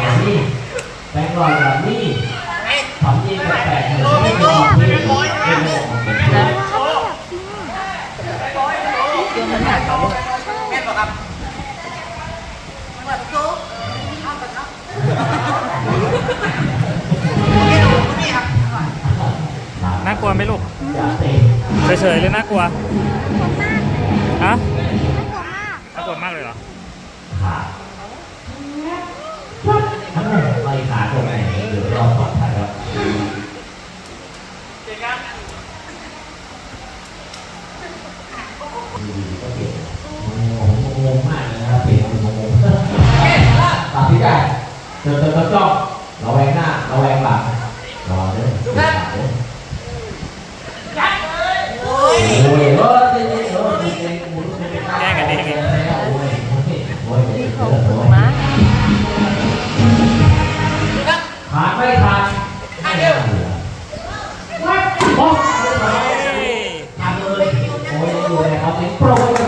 อยแบบนี้แบงค์ร้อยแบบนี้ทำยี่แปลกๆเหมือนไม่ยอมที่เป็นโลกเป็นโลกตัวมันหนักกว่าลูกแม่บอกครับไม่ว่าทุกเอาไปครับนี่ครับน่ากลัวไหมลูกอย่าเตะเฉยๆเลยน่ากลัวฮะน่ากลัวมากเลยเหรอ งงมากเลยนะครับเป็นงงงตัดทิ้งได้เติมเติมจ้องราแหวงหน้าเราแหวงหลังรอเด้อทุกท่าน provoke